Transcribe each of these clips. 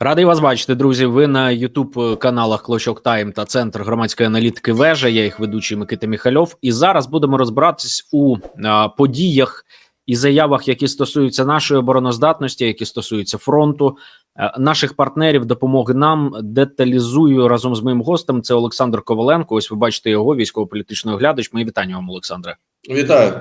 Радий вас бачити, друзі. Ви на Ютуб каналах Клочок Тайм та Центр громадської аналітики Вежа. Я їх ведучий Микита Міхальов. І зараз будемо розбиратись у а, подіях і заявах, які стосуються нашої обороноздатності, які стосуються фронту, а, наших партнерів, допомоги нам. Деталізую разом з моїм гостем. Це Олександр Коваленко. Ось ви бачите його військово-політичний оглядач. Мої вітання вам, Олександре. Вітаю.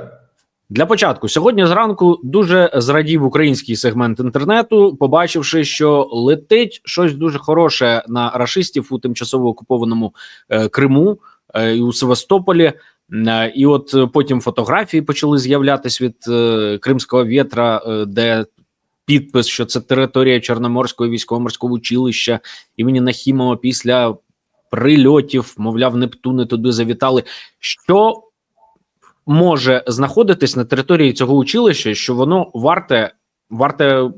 Для початку сьогодні зранку дуже зрадів український сегмент інтернету, побачивши, що летить щось дуже хороше на рашистів у тимчасово окупованому е, Криму е, і у Севастополі. Е, і от потім фотографії почали з'являтися від е, Кримського вітра, е, де підпис, що це територія Чорноморського військово-морського училища імені Нахімова після прильотів, мовляв, Нептуни туди завітали. Що може знаходитись на території цього училища, що воно варте варте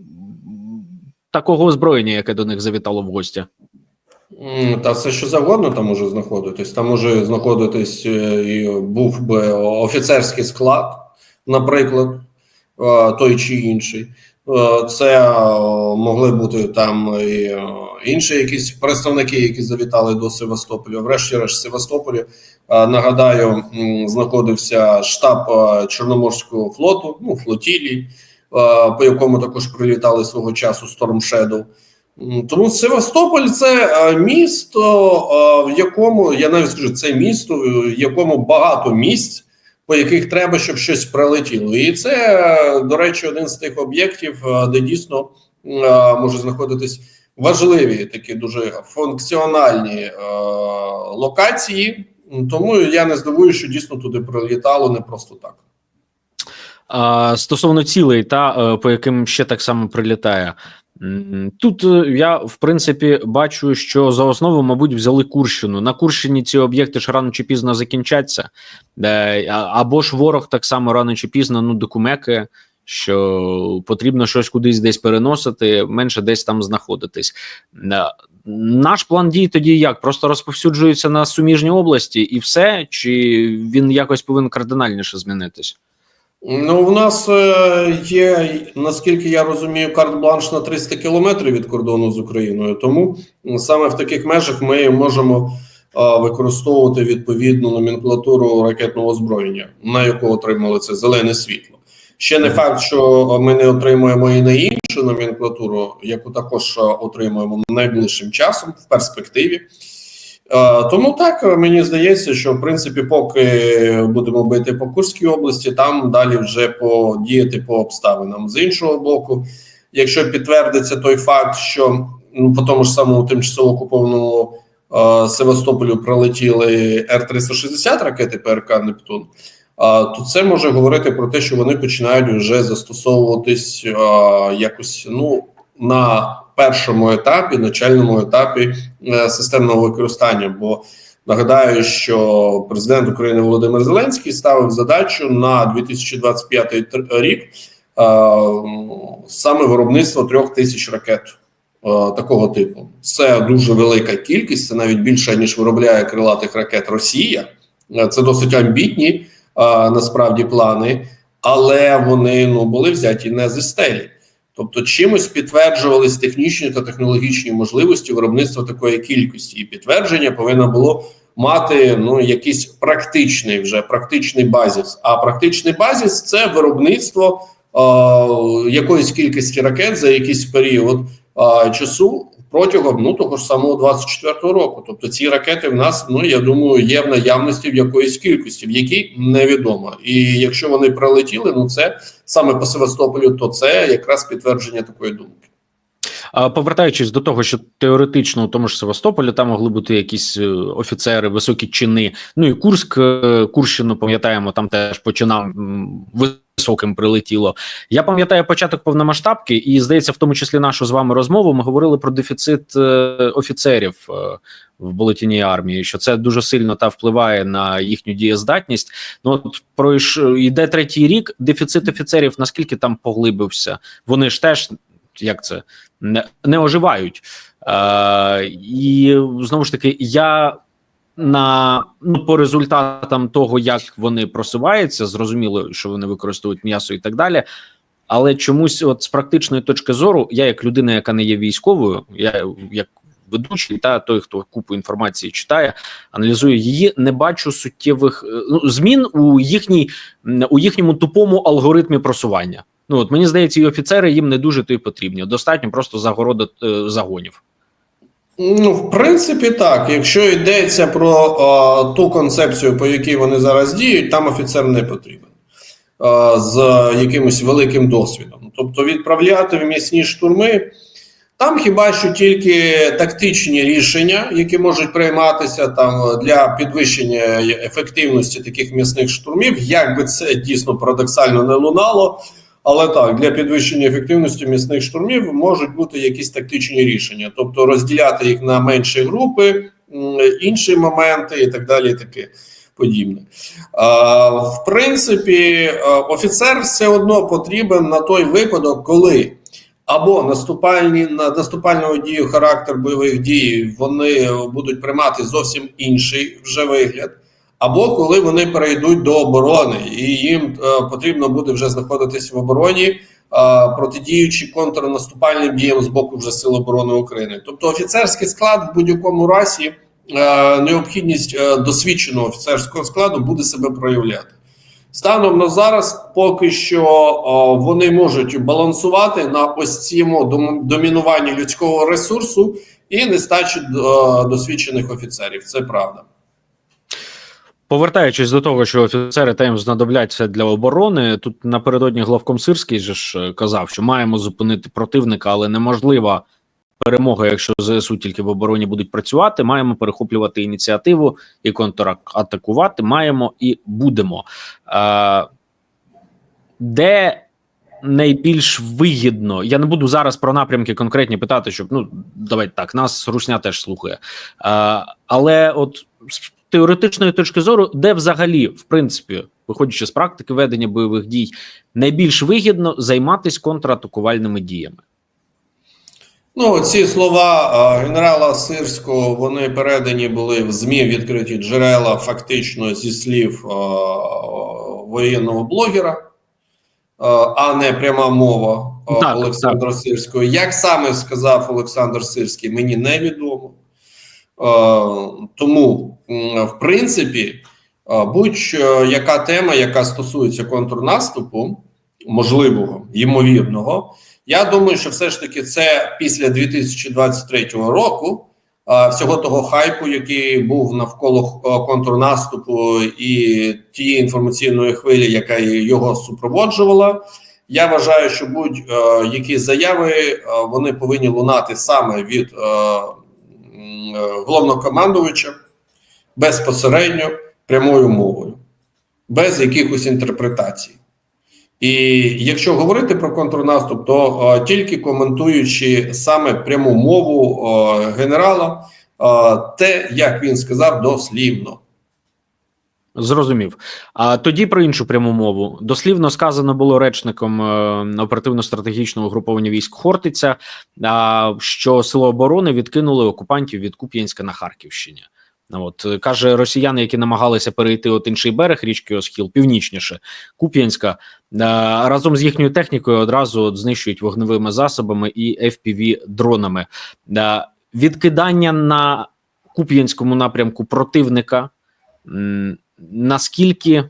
такого озброєння, яке до них завітало в гості. Та все, що завгодно там може знаходитись. Там може знаходитись е, і був би офіцерський склад, наприклад, е, той чи інший. Е, Це е, могли бути там і е, інші якісь представники, які завітали до Севастополя. Врешті-решт, Севастополі, нагадаю, знаходився штаб Чорноморського флоту, ну флотілії, по якому також прилітали свого часу Storm Shadow. Тому Севастополь це місто, в якому я навіть скажу, це місто, в якому багато місць, по яких треба, щоб щось прилетіло. І це, до речі, один з тих об'єктів, е, де дійсно е, може знаходитись важливі такі дуже функціональні е, локації. Тому я не здивуюся, що дійсно туди прилітало не просто так. А, стосовно цілей, та по яким ще так само прилітає. Тут е, я в принципі бачу, що за основу, мабуть, взяли Курщину. На Курщині ці об'єкти ж рано чи пізно закінчаться, Е, або ж ворог так само рано чи пізно ну докумекає, що потрібно щось кудись десь переносити, менше десь там знаходитись. Е, Наш план дій тоді як? Просто розповсюджується на суміжні області і все, чи він якось повинен кардинальніше змінитись? Ну, у нас е, є, наскільки я розумію, карт-бланш на 300 кілометрів від кордону з Україною. Тому саме в таких межах ми можемо використовувати відповідну номенклатуру ракетного озброєння, на яку отримали це зелене світло. Ще не факт, що ми не отримуємо і на іншу номенклатуру, яку також отримуємо найближчим часом в перспективі. Е, Тому так мені здається, що в принципі, поки будемо бити по Курській області, там далі вже подіяти по обставинам. З іншого боку, якщо підтвердиться той факт, що ну, по тому ж самому тимчасово окупованому е, Севастополю прилетіли Р-360 ракети ПРК Нептун. а, То це може говорити про те, що вони починають вже застосовуватись е, якось ну на першому етапі, начальному етапі е, системного використання. Бо нагадаю, що президент України Володимир Зеленський ставив задачу на 2025 рік е, саме виробництво трьох тисяч ракет. е, Такого типу це дуже велика кількість. Це навіть більше ніж виробляє крилатих ракет Росія. Це досить амбітні насправді плани, але вони ну були взяті не зі стелі. Тобто чимось підтверджувались технічні та технологічні можливості виробництва такої кількості, і підтвердження повинно було мати ну якийсь практичний вже практичний базіс. А практичний базіс це виробництво е, якоїсь кількості ракет за якийсь період е, часу протягом ну того ж самого 24-го року. Тобто ці ракети в нас, ну я думаю, є в наявності в якоїсь кількості, в якій невідомо. І якщо вони прилетіли, ну це саме по Севастополю, то це якраз підтвердження такої думки. А повертаючись до того, що теоретично у тому ж Севастополі там могли бути якісь е, офіцери, високі чини. Ну і Курськ, е, Курщину, пам'ятаємо, там теж по чинам м, високим прилетіло. Я пам'ятаю початок повномасштабки, і здається, в тому числі нашу з вами розмову. Ми говорили про дефіцит е, офіцерів е, в болотіній армії, що це дуже сильно та впливає на їхню дієздатність. Ну от пройш йде третій рік. Дефіцит офіцерів наскільки там поглибився? Вони ж теж як це не, не оживають. Е, і знову ж таки, я на ну по результатам того, як вони просуваються, зрозуміло, що вони використовують м'ясо і так далі. але чомусь, от з практичної точки зору, я як людина, яка не є військовою, я як ведучий та той, хто купу інформації читає, аналізує її, не бачу суттєвих е, ну, змін у їхній у їхньому тупому алгоритмі просування. Ну от мені здається, і офіцери їм не дуже то й потрібні. Достатньо просто загорода е, загонів. Ну, в принципі, так. Якщо йдеться про е, ту концепцію, по якій вони зараз діють, там офіцер не потрібен е, з якимось великим досвідом. Тобто відправляти в м'ясні штурми, там хіба що тільки тактичні рішення, які можуть прийматися там для підвищення ефективності таких м'ясних штурмів, як би це дійсно парадоксально не лунало. Але так, для підвищення ефективності місних штурмів можуть бути якісь тактичні рішення, тобто розділяти їх на менші групи, інші моменти і так далі, таке подібне. В принципі, офіцер все одно потрібен на той випадок, коли або наступальні на наступального дію характер бойових дій вони будуть приймати зовсім інший вже вигляд або коли вони перейдуть до оборони, і їм е, потрібно буде вже знаходитися в обороні, е, протидіючи контрнаступальним діям з боку вже Сил оборони України. Тобто офіцерський склад в будь-якому разі е, необхідність досвідченого офіцерського складу буде себе проявляти. Станом на зараз поки що вони можуть балансувати на ось цьому домінуванні людського ресурсу і нестачі досвідчених офіцерів. Це правда. Повертаючись до того, що офіцери та їм знадобляться для оборони, тут напередодні главком Сирський же ж е, казав, що маємо зупинити противника, але неможлива перемога, якщо ЗСУ тільки в обороні будуть працювати. Маємо перехоплювати ініціативу і контратакувати. Маємо і будемо. Е, де найбільш вигідно? Я не буду зараз про напрямки конкретні питати, щоб ну давайте так, нас русня теж слухає. Е, але от теоретичної точки зору, де взагалі, в принципі, виходячи з практики ведення бойових дій, найбільш вигідно займатися контратакувальними діями. Ну, ці слова е, генерала Сирського вони передані були в ЗМІ відкриті джерела, фактично зі слів е, воєнного блогера, е, а не пряма мова Так, Олександра Сирського. Як саме сказав Олександр Сирський, мені невідомо. Е, тому, в принципі, е, будь-яка тема, яка стосується контрнаступу, можливого, ймовірного, я думаю, що все ж таки це після 2023 року. Всього того хайпу, який був навколо е, контрнаступу і тієї інформаційної хвилі, яка його супроводжувала. Я вважаю, що будь-які заяви е, вони повинні лунати саме від е, е, головнокомандувача безпосередньо прямою мовою, без якихось інтерпретацій. І якщо говорити про контрнаступ, то е, тільки коментуючи саме пряму мову е, генерала, е, те, як він сказав, дослівно. Зрозумів. А тоді про іншу пряму мову. Дослівно сказано було речником е, оперативно-стратегічного угруповання військ Хортиця, а, що сили оборони відкинули окупантів від Куп'янська на Харківщині. От е, каже, росіяни, які намагалися перейти от інший берег річки Осхіл, північніше Куп'янська, е, разом з їхньою технікою одразу от знищують вогневими засобами і fpv дронами. Е, Відкидання на Куп'янському напрямку противника. Наскільки,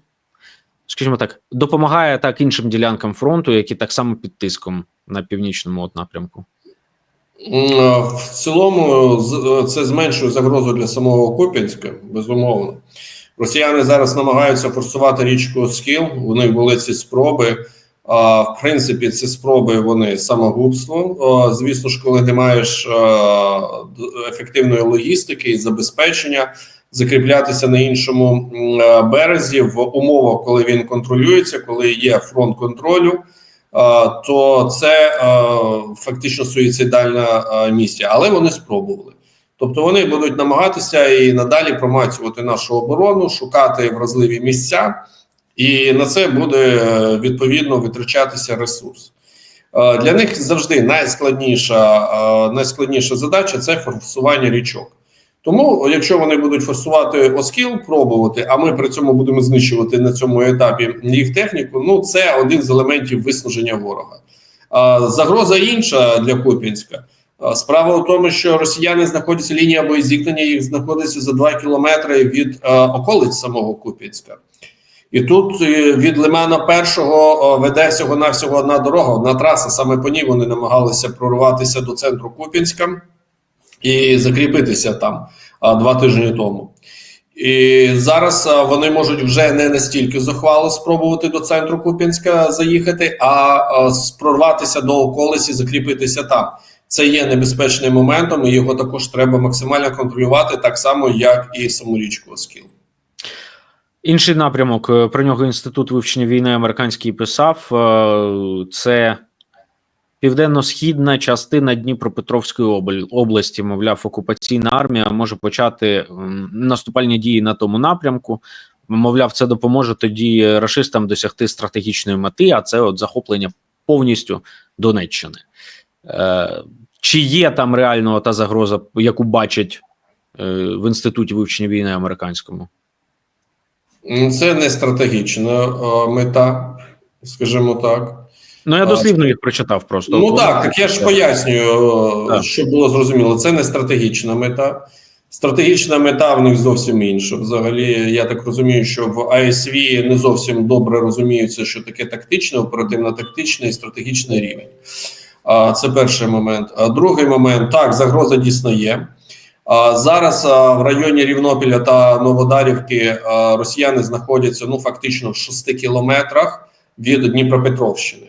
скажімо так, допомагає так іншим ділянкам фронту, які так само під тиском на північному от напрямку? В цілому це зменшує загрозу для самого Куп'янська, безумовно. Росіяни зараз намагаються форсувати річку Скіл. У них були ці спроби. А, В принципі, ці спроби вони самогубство. Звісно ж, коли не маєш ефективної логістики і забезпечення, закріплятися на іншому березі в умовах, коли він контролюється, коли є фронт контролю. То це фактично суїцидальна місія, але вони спробували. Тобто вони будуть намагатися і надалі промацювати нашу оборону, шукати вразливі місця, і на це буде е, відповідно витрачатися ресурс. Е, Для них завжди найскладніша, е, найскладніша задача це форсування річок. Тому, якщо вони будуть форсувати Оскіл, пробувати, а ми при цьому будемо знищувати на цьому етапі їх техніку. Ну це один з елементів виснаження ворога. А, загроза інша для Куп'янська. Справа в тому, що росіяни знаходяться лінія боєзіткнення, їх знаходиться за 2 кілометри від е, околиць самого Куп'янська. І тут е, від Лимана першого веде всього навсього одна дорога, одна траса. Саме по ній вони намагалися прорватися до центру Куп'янська і закріпитися там два тижні тому. І зараз вони можуть вже не настільки зухвало спробувати до центру Куп'янська заїхати, а, прорватися до околиці, закріпитися там. Це є небезпечним моментом, і його також треба максимально контролювати, так само як і саму річку Оскіл. Інший напрямок е, про нього інститут вивчення війни американський писав. е, Це південно-східна частина Дніпропетровської області. Мовляв, окупаційна армія може почати наступальні дії на тому напрямку. Мовляв, це допоможе тоді рашистам досягти стратегічної мети, а це от захоплення повністю Донеччини. Е, Чи є там реально та загроза, яку бачать е, в інституті вивчення війни американському? Це не стратегічна е, мета, скажімо так. Ну, я дослівно їх прочитав просто. Ну так, так я ж пояснюю, е, Так. щоб було зрозуміло. Це не стратегічна мета. Стратегічна мета в них зовсім інша. Взагалі, я так розумію, що в АСВ не зовсім добре розуміються, що таке тактичне, оперативно-тактичний і стратегічний рівень. Це перший момент. Другий момент так, загроза дійсно є. Зараз в районі Рівнопіля та Новодарівки росіяни знаходяться ну фактично в 6 кілометрах від Дніпропетровщини.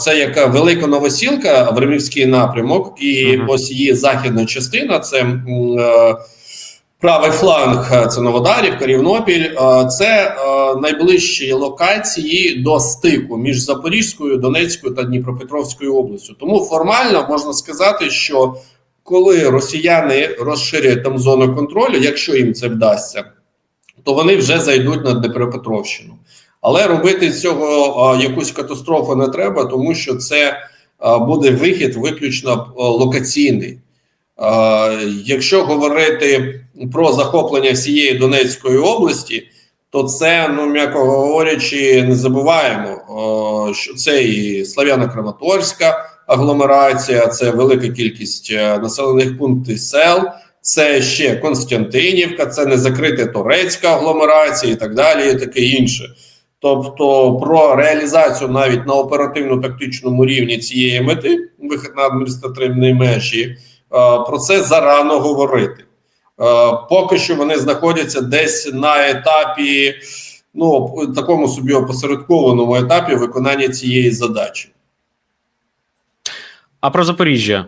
Це яка велика новосілка в Римівський напрямок, і Мгм. ось її західна частина це е, правий фланг, е, це Новодарівка, Рівнопіль. Е, Це е, найближчі локації до стику між Запорізькою, Донецькою та Дніпропетровською областю. Тому формально можна сказати, що коли росіяни розширять там зону контролю, якщо їм це вдасться, то вони вже зайдуть на Дніпропетровщину. Але робити цього якусь катастрофу не треба, тому що це буде вихід виключно локаційний. Якщо говорити про захоплення всієї Донецької області, то це, ну м'яко говорячи, не забуваємо, що це і Слав'яно-Краматорська агломерація, це велика кількість е, населених пунктів сел, це ще Константинівка, це не закрита Торецька агломерація і так далі, і таке інше. Тобто про реалізацію навіть на оперативно-тактичному рівні цієї мети, вихід на адміністративні межі, е, про це зарано говорити. Е, Поки що вони знаходяться десь на етапі, ну такому собі опосередкованому етапі виконання цієї задачі. А про Запоріжжя.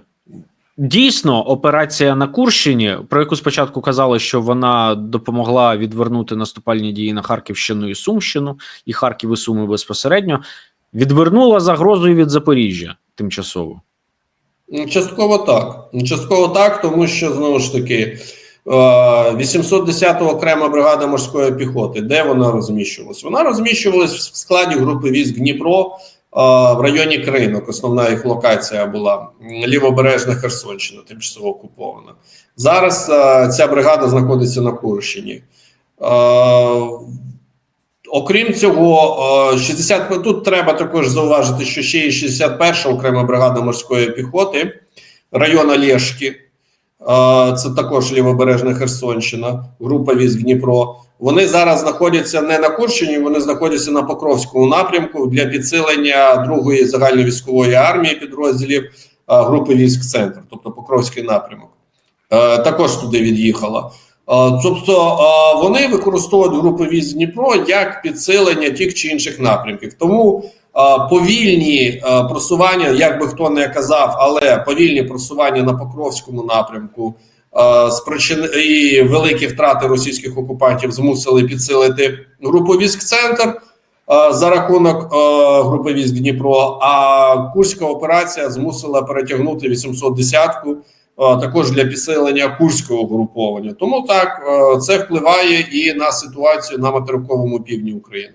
Дійсно, операція на Курщині, про яку спочатку казали, що вона допомогла відвернути наступальні дії на Харківщину і Сумщину, і Харків і Суми безпосередньо, відвернула загрозою від Запоріжжя тимчасово. Ну, Частково так. Частково так, тому що знову ж таки. е, 810 окрема бригада морської піхоти. Де вона розміщувалась? Вона розміщувалась в складі групи військ Дніпро е, в районі Кринок. Основна їх локація була лівобережна Херсонщина, тимчасово окупована. Зараз е, ця бригада знаходиться на Курщині. Е, Окрім цього, е, 60, тут треба також зауважити, що ще є 61 окрема бригада морської піхоти, район Олєшки. Е, Це також лівобережна Херсонщина, група військ Дніпро. Вони зараз знаходяться не на Курщині, вони знаходяться на Покровському напрямку для підсилення другої загальновійськової армії підрозділів е, групи військ Центр, тобто Покровський напрямок. Е, Також туди від'їхала. Е, Тобто вони використовують групи військ Дніпро як підсилення тих чи інших напрямків. Тому повільні просування, як би хто не казав, але повільні просування на Покровському напрямку е, спричин і великі втрати російських окупантів змусили підсилити групу військ Центр е, за рахунок е, групи військ Дніпро. А Курська операція змусила перетягнути 810-ку е, також для підсилення курського груповання. Тому так це впливає і на ситуацію на материковому півдні України.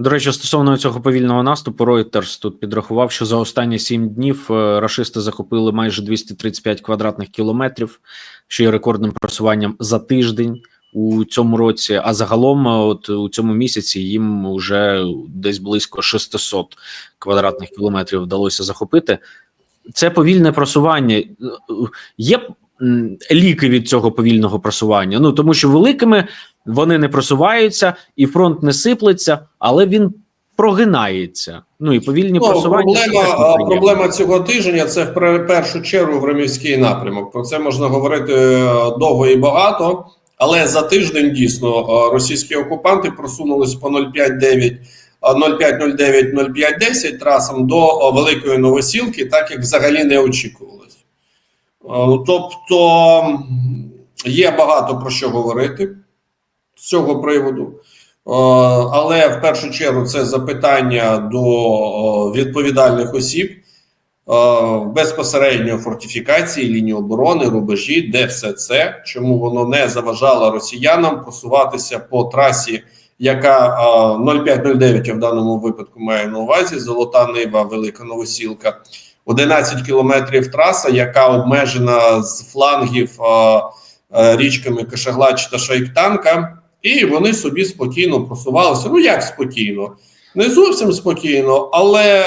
До речі, стосовно цього повільного наступу, Reuters тут підрахував, що за останні сім днів е, рашисти захопили майже 235 квадратних кілометрів, що є рекордним просуванням за тиждень у цьому році. А загалом, е, от у цьому місяці, їм вже десь близько 600 квадратних кілометрів вдалося захопити. Це повільне просування. Е, Є ліки від цього повільного просування. Ну тому що великими вони не просуваються, і фронт не сиплеться, але він прогинається. Ну і повільні Ну, просування. проблема, проблема цього тижня це в пер- першу чергу громівський напрямок. Про це можна говорити е, довго і багато, але за тиждень дійсно е, російські окупанти просунулись по 0,59 а, 0,509 0,510 трасам до е, Великої Новосілки, так як взагалі не очікувалось. Тобто є багато про що говорити з цього приводу. Е, Але в першу чергу це запитання до е, відповідальних осіб е, безпосередньо фортифікації, лінії оборони, рубежі, де все це, чому воно не заважало росіянам просуватися по трасі, яка е, 0509 я в даному випадку має на увазі Золота Нива, Велика Новосілка. 11 кілометрів траса, яка обмежена з флангів річками Кашаглач та Шайктанка. І вони собі спокійно просувалися. Ну як спокійно? Не зовсім спокійно, але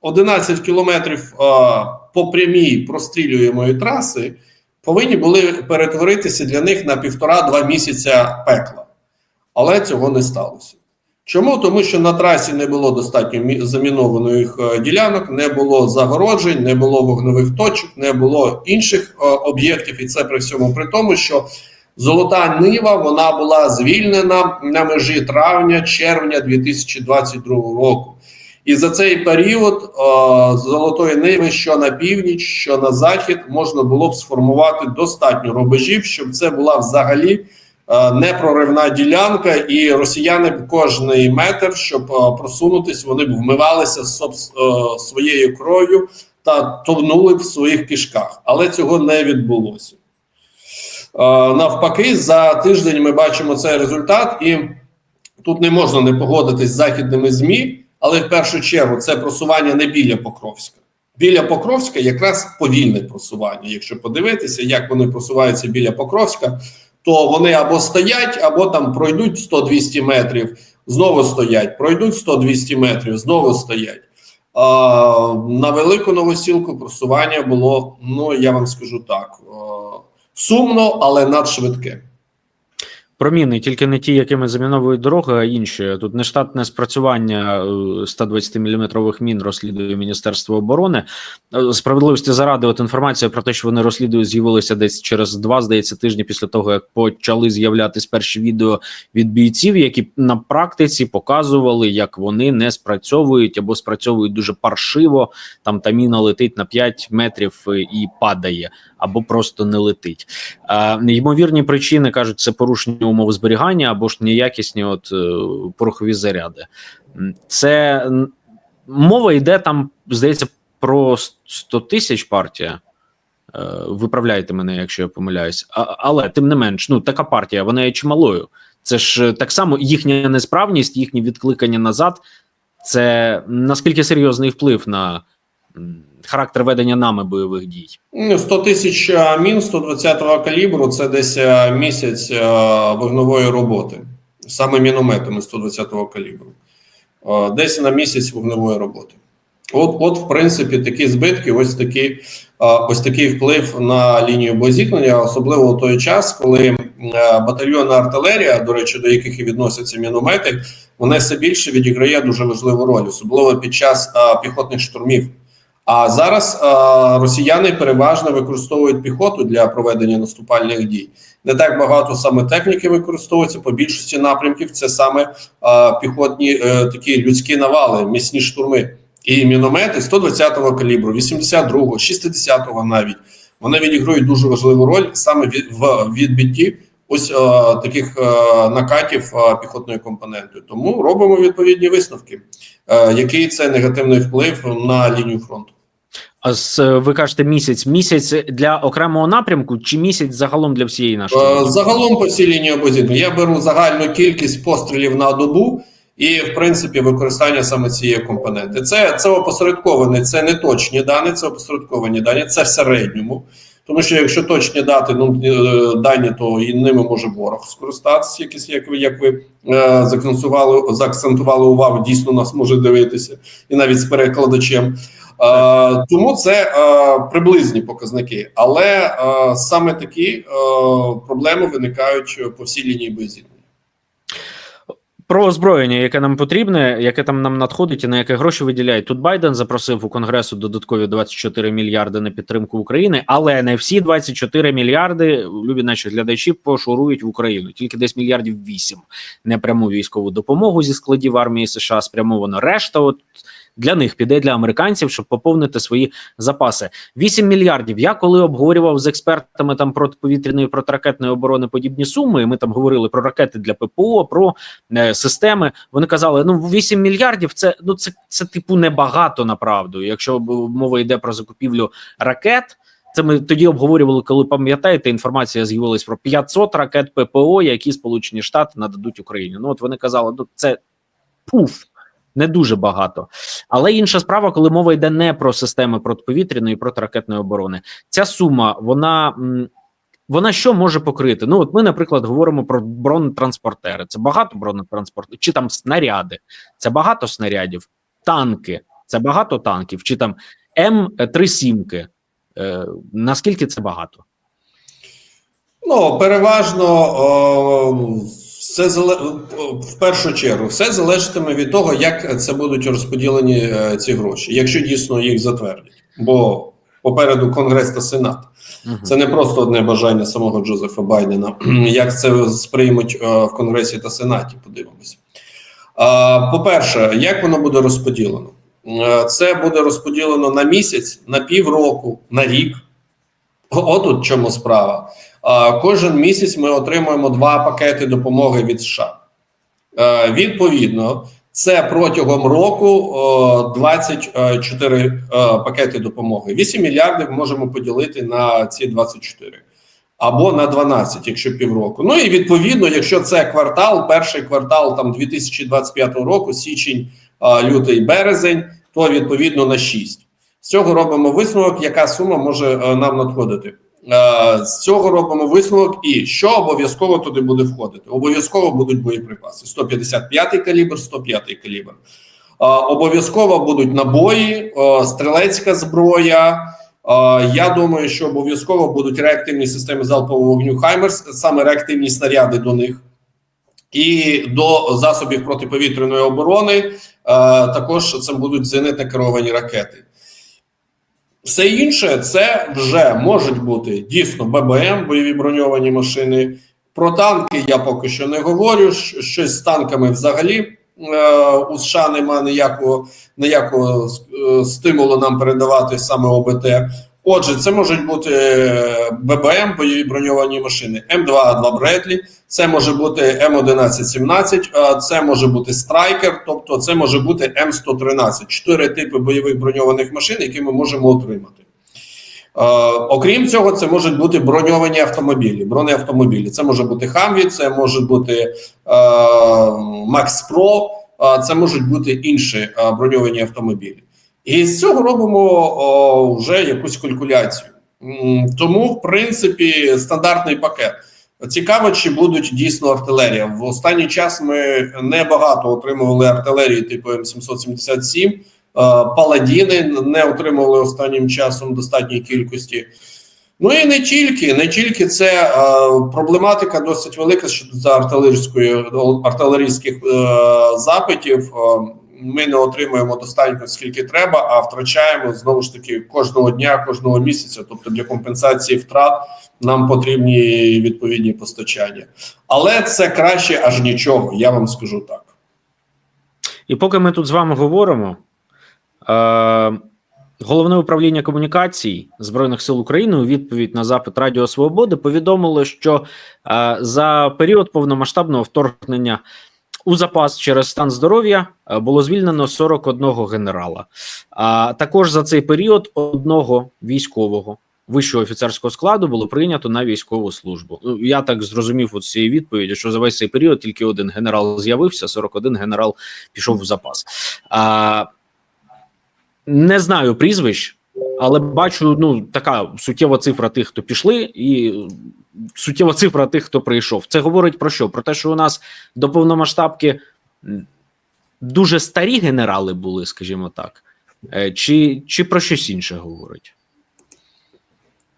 11 кілометрів а, по прямій прострілюємої траси повинні були перетворитися для них на півтора-два місяця пекла. Але цього не сталося. Чому? Тому що на трасі не було достатньо замінованих е, ділянок, не було загороджень, не було вогневих точок, не було інших е, об'єктів, і це при всьому при тому, що Золота Нива вона була звільнена на межі травня-червня 2022 року. І за цей період е, Золотої Ниви, що на північ, що на захід, можна було б сформувати достатньо рубежів, щоб це була взагалі е, непроривна ділянка, і росіяни б кожний метр, щоб е, просунутись, вони б вмивалися собс- е, своєю кров'ю та товнули б в своїх кишках. Але цього не відбулося. Е, Навпаки, за тиждень ми бачимо цей результат, і тут не можна не погодитись з західними ЗМІ, але в першу чергу це просування не біля Покровська. Біля Покровська якраз повільне просування. Якщо подивитися, як вони просуваються біля Покровська, то вони або стоять, або там пройдуть 100-200 метрів, знову стоять, пройдуть 100-200 метрів, знову стоять. А, на велику новосілку просування було, ну я вам скажу так, е, сумно, але надшвидке. Проміни, тільки не ті, якими заміновують дороги, а інші. Тут нештатне спрацювання 120 мм мін розслідує Міністерство оборони. Е, Справедливості заради, от інформація про те, що вони розслідують, з'явилася десь через два, здається, тижні після того, як почали з'являтись перші відео від бійців, які на практиці показували, як вони не спрацьовують або спрацьовують дуже паршиво. Там та міна летить на 5 метрів е, і падає, або просто не летить. А, ймовірні причини кажуть, це порушення умов зберігання або ж неякісні от е, порохові заряди. Це мова йде там, здається, про 100 тисяч партія. Е, Виправляйте мене, якщо я помиляюсь. А, але тим не менш, ну така партія, вона є чималою. Це ж е, так само їхня несправність, їхнє відкликання назад. Це наскільки серйозний вплив на характер ведення нами бойових дій. Ну, 100 тисяч е, мін 120-го калібру це десь е, місяць е, вогневої роботи, саме мінометами 120-го калібру. Десь на місяць вогневої роботи. От, от, в принципі, такі збитки, ось такий, е, ось такий вплив на лінію боєзіткнення, особливо у той час, коли батальйонна артилерія, до речі, до яких і відносяться міномети, вона все більше відіграє дуже важливу роль, особливо під час піхотних штурмів. А зараз е, росіяни переважно використовують піхоту для проведення наступальних дій. Не так багато саме техніки використовується по більшості напрямків. Це саме е, піхотні е, такі людські навали, міцні штурми і міномети 120-го калібру, 82-го, 60-го навіть вони відіграють дуже важливу роль саме в відбитті ось е, таких е, накатів е, піхотної компоненти. Тому робимо відповідні висновки. Який це негативний вплив на лінію фронту? А з ви кажете місяць. Місяць для окремого напрямку чи місяць загалом для всієї нашої? Загалом по всій лінії обозіткнення я беру загальну кількість пострілів на добу і, в принципі, використання саме цієї компоненти. Це це опосередковані, це не точні дані, це опосередковані дані, це в середньому. Тому що якщо точні дати, ну е, дані, то і ними може ворог скористатися, якісь, як ви як ви е, заакцентували, заакцентували увагу, дійсно нас може дивитися, і навіть з перекладачем. Е, тому це е, приблизні показники, але е, саме такі е, проблеми виникають по всій лінії боєзіткнення. Про озброєння, яке нам потрібне, яке там нам надходить і на яке гроші виділяють. Тут Байден запросив у Конгресу додаткові 24 мільярди на підтримку України, але не всі 24 мільярди, любі наші глядачі, пошурують в Україну. Тільки десь мільярдів 8 непряму військову допомогу зі складів армії США спрямовано. Решта, от для них піде для американців, щоб поповнити свої запаси. 8 мільярдів. Я коли обговорював з експертами там протиповітряної протиракетної оборони подібні суми. і Ми там говорили про ракети для ППО, про е, системи. Вони казали: ну 8 мільярдів це ну це, це типу небагато направду. Якщо мова йде про закупівлю ракет. Це ми тоді обговорювали, коли пам'ятаєте, інформація з'явилась про 500 ракет ППО, які Сполучені Штати нададуть Україні. Ну от вони казали, ну це пуф, не дуже багато. Але інша справа, коли мова йде не про системи протиповітряної і протиракетної оборони. Ця сума, вона. Вона що може покрити? Ну, от ми, наприклад, говоримо про бронетранспортери. Це багато бронетранспортерів, чи там снаряди, це багато снарядів, танки, це багато танків, чи там М37. Е, наскільки це багато? Ну, переважно о, все зале... в першу чергу, все залежатиме від того, як це будуть розподілені е, ці гроші, якщо дійсно їх затвердять. Бо попереду Конгрес та Сенат. Це не просто одне бажання самого Джозефа Байдена. Як це сприймуть е, в Конгресі та Сенаті? Подивимося. По-перше, як воно буде розподілено? Е, Це буде розподілено на місяць, на півроку, на рік. Отут чому справа. А, Кожен місяць ми отримуємо два пакети допомоги від США. Е, Відповідно, це протягом року о, 24 е, пакети допомоги. 8 мільярдів можемо поділити на ці 24. Або на 12, якщо півроку. Ну і відповідно, якщо це квартал, перший квартал там 2025 року, січень, лютий, березень, то відповідно на 6. З цього робимо висновок, яка сума може е, нам надходити. Е, З цього робимо висновок, і що обов'язково туди буде входити. Обов'язково будуть боєприпаси: 155 калібр, 105 калібр. Е, Обов'язково будуть набої, е, стрілецька зброя. Я думаю, що обов'язково будуть реактивні системи залпового вогню Хаймерс, саме реактивні снаряди до них. І до засобів протиповітряної оборони також це будуть зенитно керовані ракети. Все інше це вже можуть бути дійсно ББМ, бойові броньовані машини. Про танки я поки що не говорю. Щось з танками взагалі е, у США немає ніякого, ніякого е, стимулу нам передавати саме ОБТ. Отже, це можуть бути е, ББМ, бойові броньовані машини, М2А2 Бредлі, це може бути М1117, це може бути Страйкер, тобто це може бути М113. Чотири типи бойових броньованих машин, які ми можемо отримати. Е, окрім цього, це можуть бути броньовані автомобілі, бронеавтомобілі. Це може бути Хамві, це може бути е, Макс Про, це можуть бути інші броньовані автомобілі. І з цього робимо о, вже якусь калькуляцію. Тому, в принципі, стандартний пакет. Цікаво, чи будуть дійсно артилерія. В останній час ми небагато отримували артилерії типу М777. Е, Паладіни не отримували останнім часом достатньої кількості. Ну і не тільки, не тільки це е, проблематика досить велика щодо артилерійської артилерійських е, запитів. Ми не отримуємо достатньо скільки треба, а втрачаємо знову ж таки кожного дня, кожного місяця. Тобто для компенсації втрат нам потрібні відповідні постачання. Але це краще аж нічого. Я вам скажу так. І поки ми тут з вами говоримо, е, головне управління комунікацій Збройних сил України у відповідь на запит Радіо Свободи повідомило, що е, за період повномасштабного вторгнення у запас через стан здоров'я е, було звільнено 41 генерала. А також за цей період одного військового вищого офіцерського складу було прийнято на військову службу. Ну, я так зрозумів у цієї відповіді, що за весь цей період тільки один генерал з'явився, 41 генерал пішов в запас. А, не знаю прізвищ, але бачу, ну така суттєва цифра тих, хто пішли, і суттєва цифра тих, хто прийшов. Це говорить про що? Про те, що у нас до повномасштабки дуже старі генерали були, скажімо так, Е, чи, чи про щось інше говорить?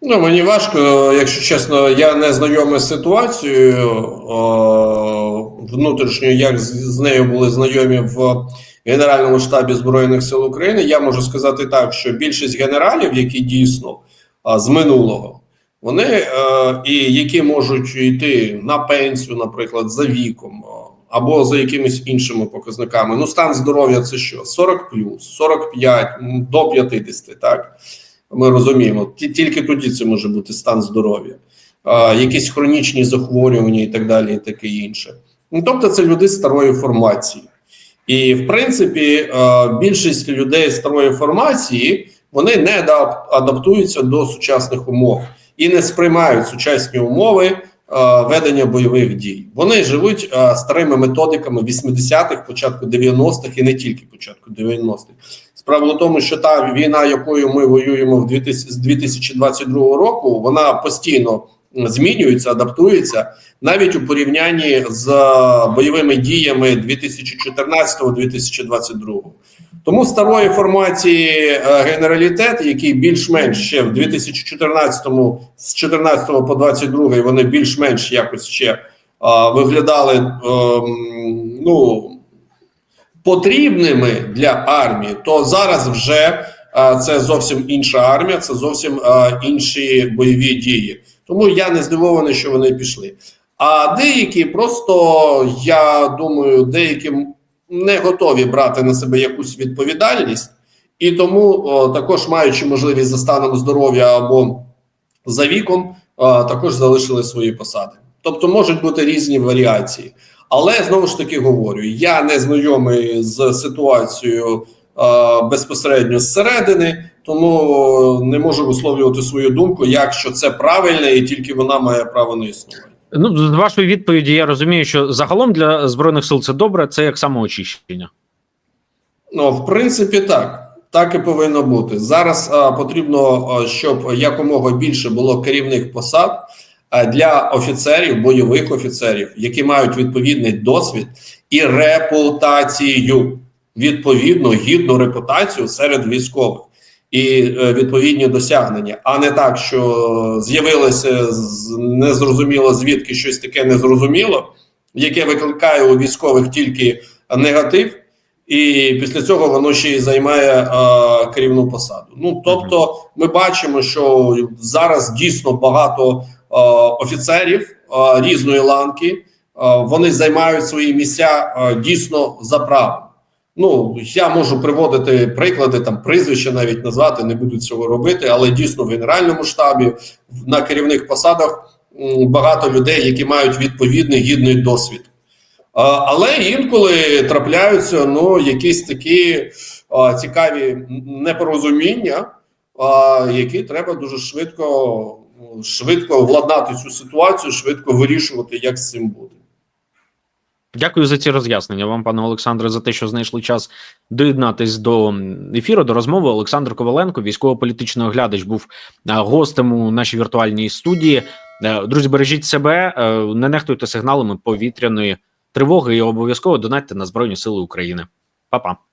Ну, мені важко, якщо чесно, я не знайомий з ситуацією о, внутрішньою, як з, з нею були знайомі в Генеральному штабі Збройних сил України. Я можу сказати так, що більшість генералів, які дійсно а, з минулого, вони е, і які можуть йти на пенсію, наприклад, за віком або за якимись іншими показниками. Ну, стан здоров'я це що? 40 плюс, 45 до 50, так. Ми розуміємо, тільки тоді це може бути стан здоров'я, якісь хронічні захворювання і так далі, і таке інше. Ну, тобто, це люди старої формації. І в принципі, е, більшість людей старої формації вони не адап- адаптуються до сучасних умов і не сприймають сучасні умови е, ведення бойових дій. Вони живуть е, старими методиками 80-х, початку 90-х і не тільки початку 90-х. Справа в тому, що та війна, якою ми воюємо в 2000, з 2022 року, вона постійно змінюється, адаптується навіть у порівнянні з е, бойовими діями 2014-2022. Тому старої формації е, генералітет, який більш-менш ще в 2014-му, з 14 по 22 вони більш-менш якось ще е, виглядали ем, ну, потрібними для армії, то зараз вже це зовсім інша армія, це зовсім е, інші бойові дії. Тому я не здивований, що вони пішли. А деякі просто я думаю, деякі не готові брати на себе якусь відповідальність, і тому о, також маючи можливість за станом здоров'я або за віком, о, також залишили свої посади. Тобто можуть бути різні варіації. Але знову ж таки говорю: я не знайомий з ситуацією е, безпосередньо зсередини, тому не можу висловлювати свою думку, якщо це правильно, і тільки вона має право на існування. Ну, з вашої відповіді я розумію, що загалом для збройних сил це добре, це як самоочищення. Ну, в принципі, так. Так і повинно бути. Зараз а, потрібно, а, щоб якомога більше було керівних посад а, для офіцерів, бойових офіцерів, які мають відповідний досвід і репутацію, відповідну гідну репутацію серед військових і е, відповідні досягнення, а не так, що з'явилося незрозуміло звідки щось таке незрозуміло, яке викликає у військових тільки негатив і після цього воно ще й займає е, керівну посаду. Ну тобто, ми бачимо, що зараз дійсно багато е, офіцерів е, різної ланки е, вони займають свої місця е, дійсно за правом. Ну я можу приводити приклади, там прізвища навіть назвати, не буду цього робити, але дійсно в генеральному штабі на керівних посадах багато людей, які мають відповідний гідний досвід. Але інколи трапляються ну, якісь такі цікаві непорозуміння, які треба дуже швидко, швидко владнати цю ситуацію, швидко вирішувати, як з цим бути. Дякую за ці роз'яснення вам, пане Олександре, за те, що знайшли час доєднатись до ефіру, до розмови. Олександр Коваленко, військово-політичний оглядач, був е, гостем у нашій віртуальній студії. Е, Друзі, бережіть себе, е, не нехтуйте сигналами повітряної тривоги і обов'язково донатьте на Збройні Сили України. Па-па.